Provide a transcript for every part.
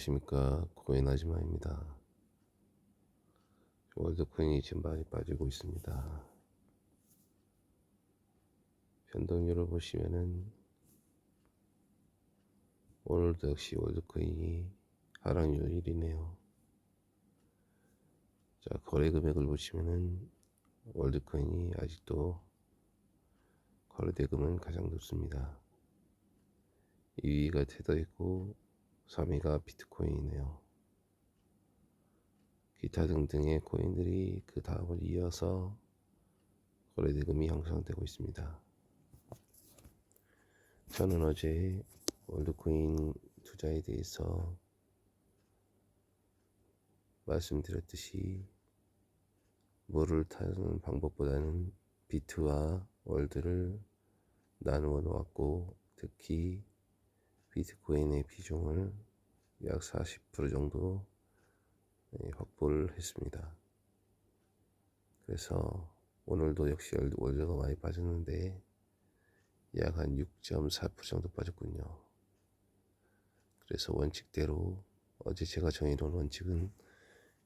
안녕하십니까? 코인 아지마입니다. 월드코인이 지금 많이 빠지고 있습니다. 변동률을 보시면은 오늘도 역시 월드코인이 하락률 1위네요. 자 거래 금액을 보시면은 월드코인이 아직도 거래대금은 가장 높습니다. 2위가 테더이고 3위가 비트코인이네요. 기타 등등의 코인들이 그 다음을 이어서 거래대금이 형성되고 있습니다. 저는 어제 월드코인 투자에 대해서 말씀드렸듯이 물을 타는 방법보다는 비트와 월드를 나누어 놓았고 특히 비트코인의 비중을 약 40% 정도 네, 확보를 했습니다. 그래서 오늘도 역시 월드가 많이 빠졌는데 약 한 6.4% 정도 빠졌군요. 그래서 원칙대로 어제 제가 정해놓은 원칙은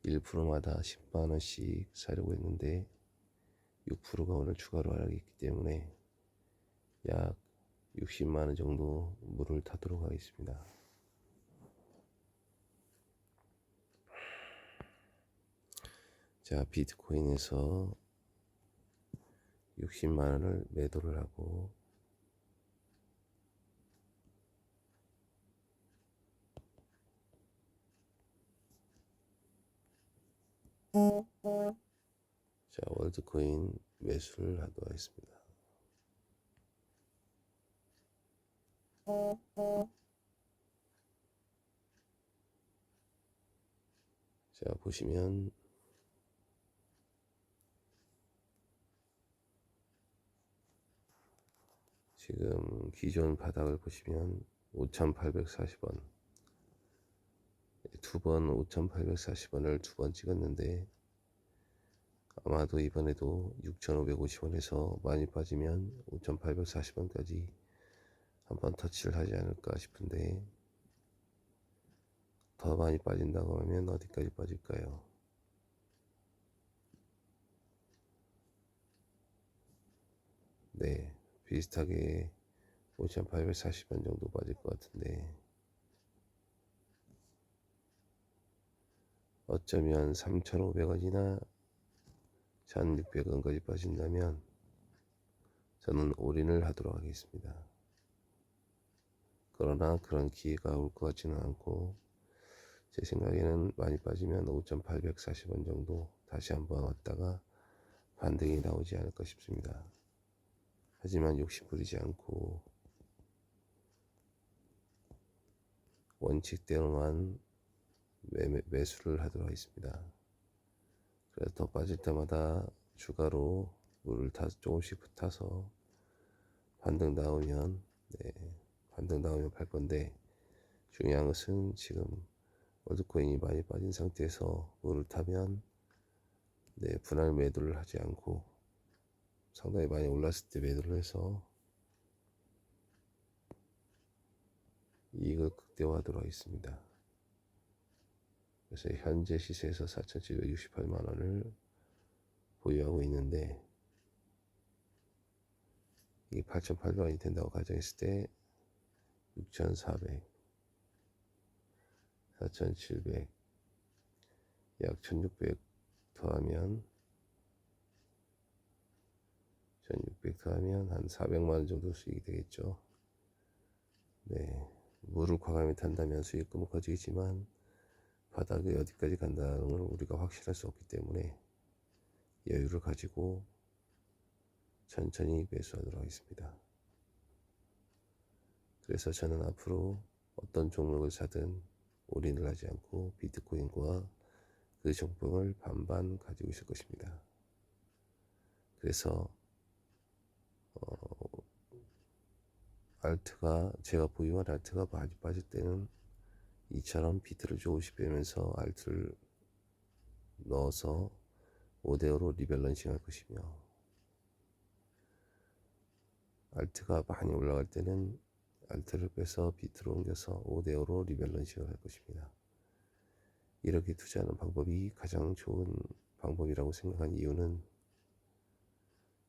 1%마다 10만원씩 사려고 했는데 6%가 오늘 추가로 하락했기 때문에 약 60만원 정도 물을 타도록 하겠습니다. 자, 비트코인에서 60만원을 매도를 하고 자, 월드코인 매수를 하도록 하겠습니다. 자, 보시면 지금 기존 바닥을 보시면 5,840원. 두 번 5,840원을 두 번 찍었는데 아마도 이번에도 6,550원에서 많이 빠지면 5,840원까지 한번 터치를 하지 않을까 싶은데 더 많이 빠진다고 하면 어디까지 빠질까요? 네, 비슷하게 5,840원 정도 빠질 것 같은데 어쩌면 3,500원이나 1,600원까지 빠진다면 저는 올인을 하도록 하겠습니다. 그러나 그런 기회가 올 것 같지는 않고 제 생각에는 많이 빠지면 5,840원 정도 다시 한번 왔다가 반등이 나오지 않을까 싶습니다. 하지만 욕심 부리지 않고 원칙대로만 매, 매수를 하도록 하겠습니다. 그래서 더 빠질 때마다 추가로 물을 타 조금씩 타서 반등 나오면 네, 반등 나오면 팔 건데 중요한 것은 지금 월드코인이 많이 빠진 상태에서 물을 타면 네, 분할 매도를 하지 않고 상당히 많이 올랐을 때 매도를 해서 이익을 극대화하도록 하겠습니다. 그래서 현재 시세에서 4,768만 원을 보유하고 있는데 이게 8,800원이 된다고 가정했을 때 6,400, 4,700, 약 1,600 더하면 1,600 더하면 한 400만 원 정도 수익이 되겠죠. 네, 물을 과감히 탄다면 수익금은 커지겠지만 바닥에 어디까지 간다는 걸 우리가 확실할 수 없기 때문에 여유를 가지고 천천히 매수하도록 하겠습니다. 그래서 저는 앞으로 어떤 종목을 사든 올인을 하지 않고 비트코인과 그 종목을 반반 가지고 있을 것입니다. 그래서 어, 알트가 제가 보유한 알트가 많이 빠질 때는 이처럼 비트를 조금씩 빼면서 알트를 넣어서 5대5로 리밸런싱 할 것이며 알트가 많이 올라갈 때는 알트를 빼서 비트로 옮겨서 5대5로 리밸런싱을 할 것입니다. 이렇게 투자하는 방법이 가장 좋은 방법이라고 생각한 이유는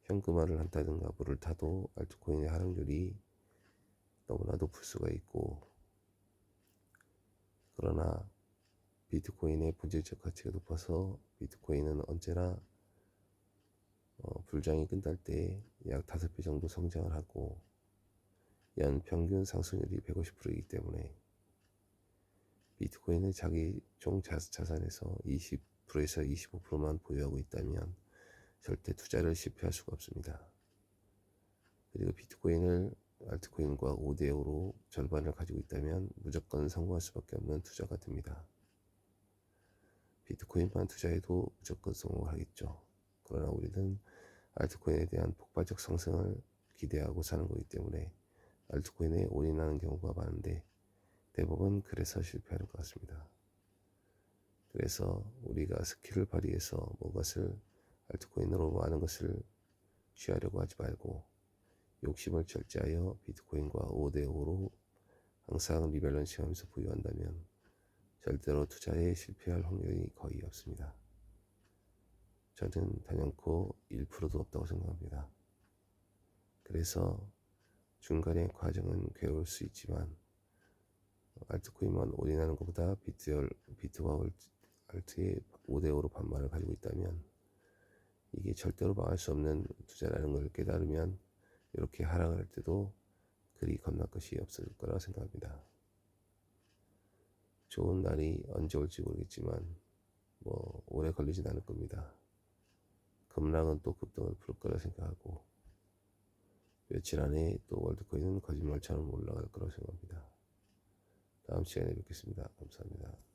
현금화를 한다든가 물을 타도 알트코인의 하락률이 너무나 높을 수가 있고 그러나 비트코인의 본질적 가치가 높아서 비트코인은 언제나 어, 불장이 끝날 때 약 5배 정도 성장을 하고 연 평균 상승률이 150%이기 때문에 비트코인을 자기 총 자- 자산에서 20%에서 25%만 보유하고 있다면 절대 투자를 실패할 수가 없습니다. 그리고 비트코인을 알트코인과 5대5로 절반을 가지고 있다면 무조건 성공할 수밖에 없는 투자가 됩니다. 비트코인만 투자해도 무조건 성공하겠죠. 그러나 우리는 알트코인에 대한 폭발적 상승을 기대하고 사는 거기 때문에 알트코인에 올인하는 경우가 많은데 대부분 그래서 실패하는 것 같습니다. 그래서 우리가 스킬을 발휘해서 무엇을 알트코인으로 많은 것을 취하려고 하지 말고 욕심을 절제하여 비트코인과 5대5로 항상 리밸런싱 하면서 보유한다면 절대로 투자에 실패할 확률이 거의 없습니다. 저는 단연코 1%도 없다고 생각합니다. 그래서 중간의 과정은 괴로울 수 있지만 알트코인만 올인하는 것보다 비트열, 비트와 알트의 5대5로 반반을 가지고 있다면 이게 절대로 망할 수 없는 투자라는 걸 깨달으면 이렇게 하락을 할 때도 그리 겁날 것이 없을 거라 생각합니다. 좋은 날이 언제 올지 모르겠지만 뭐 오래 걸리진 않을 겁니다. 급락은 또 급등을 부를 거라 생각하고 며칠 안에 또 월드코인은 거짓말처럼 올라갈 거라고 생각합니다. 다음 시간에 뵙겠습니다. 감사합니다.